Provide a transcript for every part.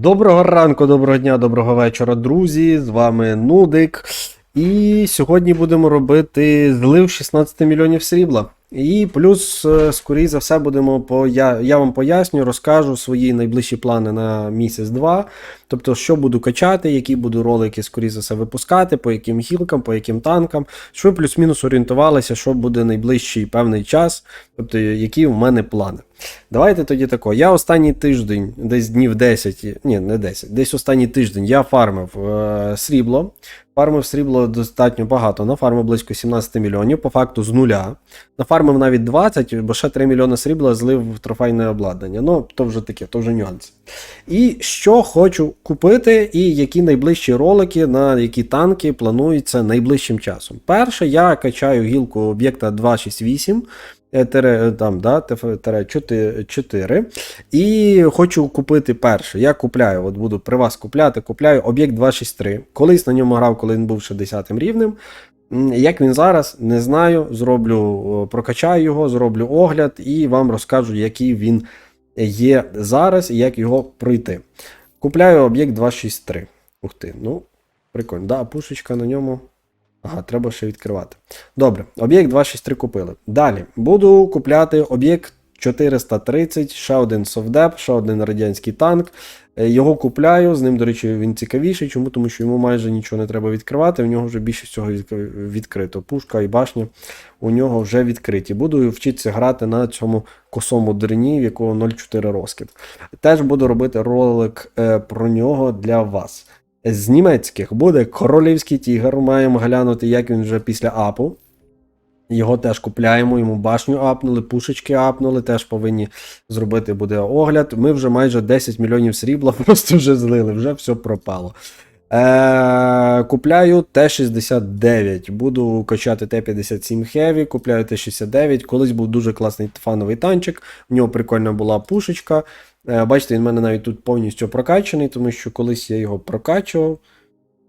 Доброго ранку, доброго дня, доброго вечора, друзі. З вами Нудик. І сьогодні будемо робити злив 16 мільйонів срібла. І плюс, е, скоріше за все, будемо по я, я вам поясню, розкажу свої найближчі плани на місяць-два. Тобто, що буду качати, які буду ролики, скоріше за все, випускати, по яким гілкам, по яким танкам, щоб плюс-мінус орієнтувалися, що буде найближчий певний час, тобто які в мене плани. Давайте тоді тако. Я останній тиждень, десь днів 10, ні, не 10, десь останній тиждень я фармив е, срібло. Фармив срібло достатньо багато. Нафармив близько 17 мільйонів, по факту з нуля. Нафармив навіть 20, бо ще 3 мільйони срібла злив в трофейне обладнання. Ну, то вже таке, то вже нюанс. І що хочу купити, і які найближчі ролики, на які танки плануються найближчим часом. Перше, я качаю гілку об'єкта 268. Е, тире, там, да, тире 4, 4. І хочу купити перше. Я купляю, от буду при вас купляти, купляю об'єкт 263. Колись на ньому грав, коли він був ще 10 рівнем. Як він зараз, не знаю. Зроблю, прокачаю його, зроблю огляд і вам розкажу, який він є зараз і як його пройти. Купляю об'єкт 263. Ух ти, ну, прикольно. Да, пушечка на ньому. Ага, треба ще відкривати. Добре, об'єкт 263 купили. Далі буду купляти об'єкт 430, ще один совдеп, ще один радянський танк. Е, Його купляю, з ним, до речі, він цікавіший. Чому? Тому що йому майже нічого не треба відкривати, в нього вже більше всього відкрито. Пушка і башня у нього вже відкриті. Буду вчитися грати на цьому косому дерні, в якого 0,4 розкид. Теж буду робити ролик е, про нього для вас. З німецьких буде королівський тігр. Маємо глянути, як він вже після апу. Його теж купляємо, йому башню апнули, пушечки апнули, теж повинні зробити буде огляд. Ми вже майже 10 мільйонів срібла просто вже злили, вже все пропало. Е, купляю Т-69. Буду качати Т-57 Heavy, купляю Т-69. Колись був дуже класний фановий танчик, в нього прикольна була пушечка. Е, бачите, він в мене навіть тут повністю прокачаний, тому що колись я його прокачував.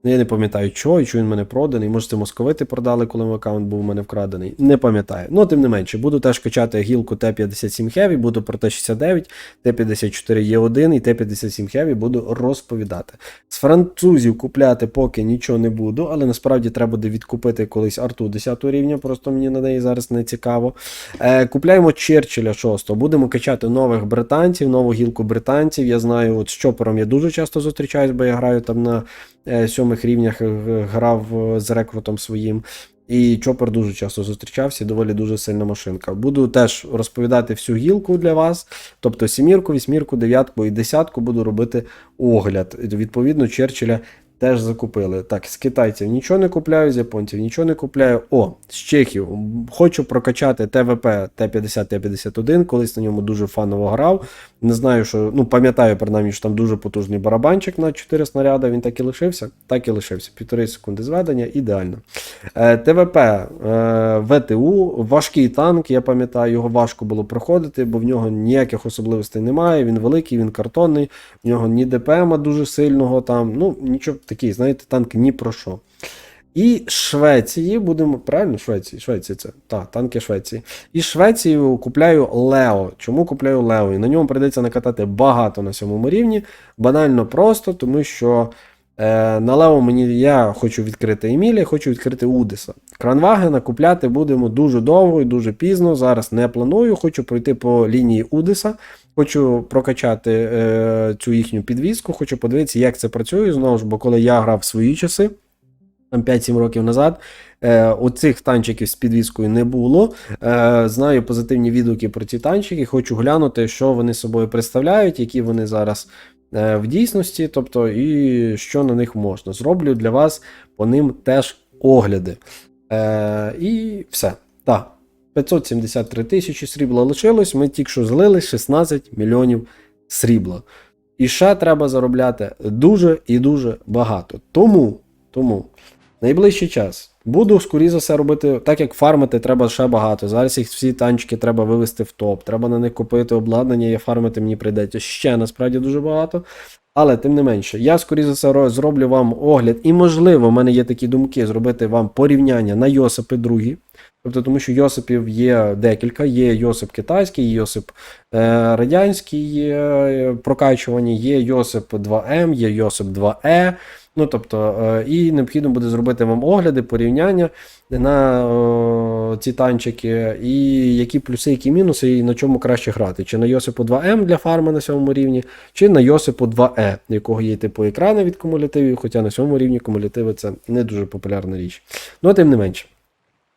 Ну, Я не пам'ятаю, чого і чого він мене проданий. Може, це московити продали, коли аккаунт був у мене вкрадений. Не пам'ятаю. Ну, тим не менше, буду теж качати гілку Т-57 Heavy, буду про Т-69, Т-54Е1 і Т-57 Heavy буду розповідати. З французів купляти поки нічого не буду, але насправді треба буде відкупити колись арту 10 рівня, просто мені на неї зараз не цікаво. Е, купляємо Черчилля 6. Будемо качати нових британців, нову гілку британців. Я знаю, от з Чопером я дуже часто зустрічаюсь, бо я граю там на сьомих рівнях, е, грав е, з рекрутом своїм. І Чопер дуже часто зустрічався, доволі дуже сильна машинка. Буду теж розповідати всю гілку для вас. Тобто сімірку, вісьмірку, дев'ятку і десятку буду робити огляд. Відповідно, Черчилля теж закупили. Так, з китайців нічого не купляю, з японців нічого не купляю. О, з чехів. Хочу прокачати ТВП Т-50, Т-51. Колись на ньому дуже фаново грав. Не знаю, що. Ну, пам'ятаю, принаймні, що там дуже потужний барабанчик на 4 снаряди. Він так і лишився. Так і лишився. Півтори секунди зведення, ідеально. Е, ТВП е, ВТУ, важкий танк, я пам'ятаю, його важко було проходити, бо в нього ніяких особливостей немає. Він великий, він картонний, в нього ні ДПМа дуже сильного там. Ну, нічого такий, знаєте, танк ні про що. І Швеції будемо. Правильно, Швеції? Швеція це. Так, танки Швеції. І Швецією купляю Лео. Чому купляю Лео? І на ньому прийдеться накатати багато на сьомому рівні. Банально просто, тому що е, на Лео мені я хочу відкрити Емілія, хочу відкрити Удеса. Кранвагена купляти будемо дуже довго і дуже пізно. Зараз не планую. Хочу пройти по лінії Удеса. Хочу прокачати е, цю їхню підвіску, хочу подивитися, як це працює. Знову ж, бо коли я грав в свої часи, там 5-7 років назад, е, оцих танчиків з підвіскою не було. Е, знаю позитивні відгуки про ці танчики. Хочу глянути, що вони собою представляють, які вони зараз в дійсності, тобто, і що на них можна. Зроблю для вас по ним теж огляди. Е, і все. Так. 573 тисячі срібла лишилось. Ми тільки що злили 16 мільйонів срібла. І ще треба заробляти дуже і дуже багато. Тому, тому найближчий час буду, скоріше за все, робити, так як фармити треба ще багато. Зараз їх всі танчики треба вивести в топ, треба на них купити обладнання, і фармити мені прийдеться ще насправді дуже багато. Але тим не менше, я скоріше за все зроблю вам огляд, і можливо, в мене є такі думки зробити вам порівняння на Йосипи другі. Тобто, тому що Йосипів є декілька: є Йосип китайський, є Йосип е, радянський є прокачувані, є Йосип 2М, є Йосип 2Е. Ну, тобто, е, і необхідно буде зробити вам огляди, порівняння на о, ці танчики, і які плюси, які мінуси, і на чому краще грати. Чи на Йосипу 2М для фарми на сьомому рівні, чи на Йосипу 2Е, у якого є типу екрани від кумулятивів, хоча на сьомому рівні кумулятиви це не дуже популярна річ. Ну, тим не менше.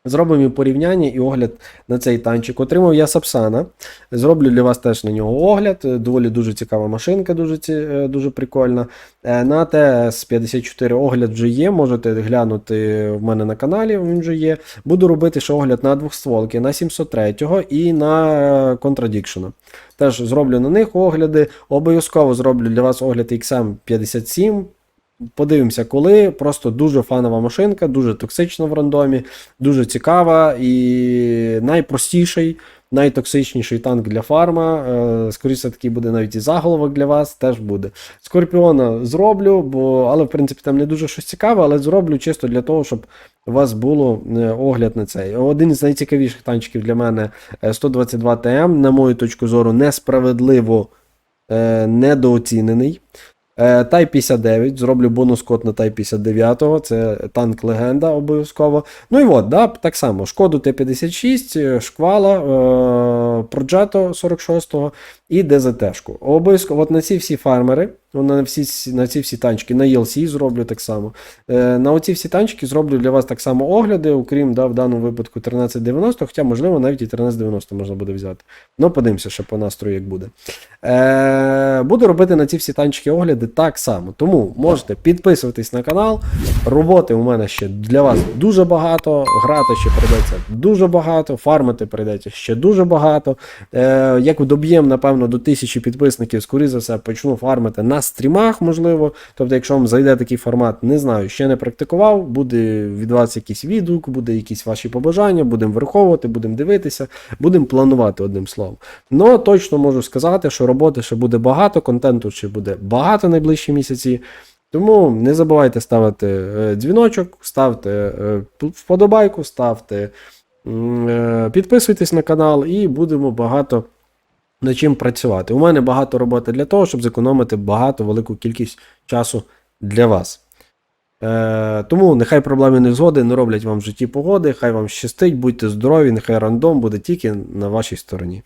Зробимо порівняння і огляд на цей танчик. Отримав я Сапсана. Зроблю для вас теж на нього огляд. Доволі дуже цікава машинка, дуже, е, дуже прикольна. Е, На ТС-54 огляд вже є. Можете глянути в мене на каналі, він вже є. Буду робити ще огляд на двохстволки, на 703 і на е, Contradiction. Теж зроблю на них огляди. Обов'язково зроблю для вас огляд XM57. Подивимося, коли. Просто дуже фанова машинка, дуже токсична в рандомі, дуже цікава і найпростіший, найтоксичніший танк для фарма. Е, Скоріше такий буде навіть і заголовок для вас теж буде. Скорпіона зроблю, бо, але в принципі там не дуже щось цікаве, але зроблю чисто для того, щоб у вас було е, огляд на цей. Один з найцікавіших танчиків для мене е, 122 ТМ, на мою точку зору, несправедливо е, недооцінений. Е, Тай 59, зроблю бонус код на Тай 59, це танк легенда обов'язково. Ну і от, да, так само, шкоду Т-56, е, шквала, е, Проджето 46 і ДЗТ-шку. Обов'язково от на ці всі фармери, на всі, на ці всі танчики, на ELC зроблю так само. Е, на оці всі танчики зроблю для вас так само огляди, окрім да, в даному випадку 1390, хоча, можливо, навіть і 1390 можна буде взяти. Ну, подивимося, ще по настрою, як буде. Е, буду робити на ці всі танчики огляди так само. Тому можете підписуватись на канал. Роботи у мене ще для вас дуже багато. Грати ще прийдеться дуже багато, фармити прийдеться ще дуже багато. Е, як доб'ємо, напевно, до тисячі підписників, скоріше за все, почну фармити на стрімах, можливо. Тобто, якщо вам зайде такий формат, не знаю, ще не практикував, буде від вас якийсь відгук, буде якісь ваші побажання, будемо враховувати, будемо дивитися, будемо планувати одним словом. Ну, точно можу сказати, що роботи ще буде багато, контенту ще буде багато найближчі місяці. Тому не забувайте ставити е, дзвіночок, ставте е, вподобайку, ставте, е, підписуйтесь на канал і будемо багато над чим працювати. У мене багато роботи для того, щоб зекономити багато велику кількість часу для вас. Тому нехай проблеми не згоди не роблять вам в житті погоди, хай вам щастить, будьте здорові, нехай рандом буде тільки на вашій стороні.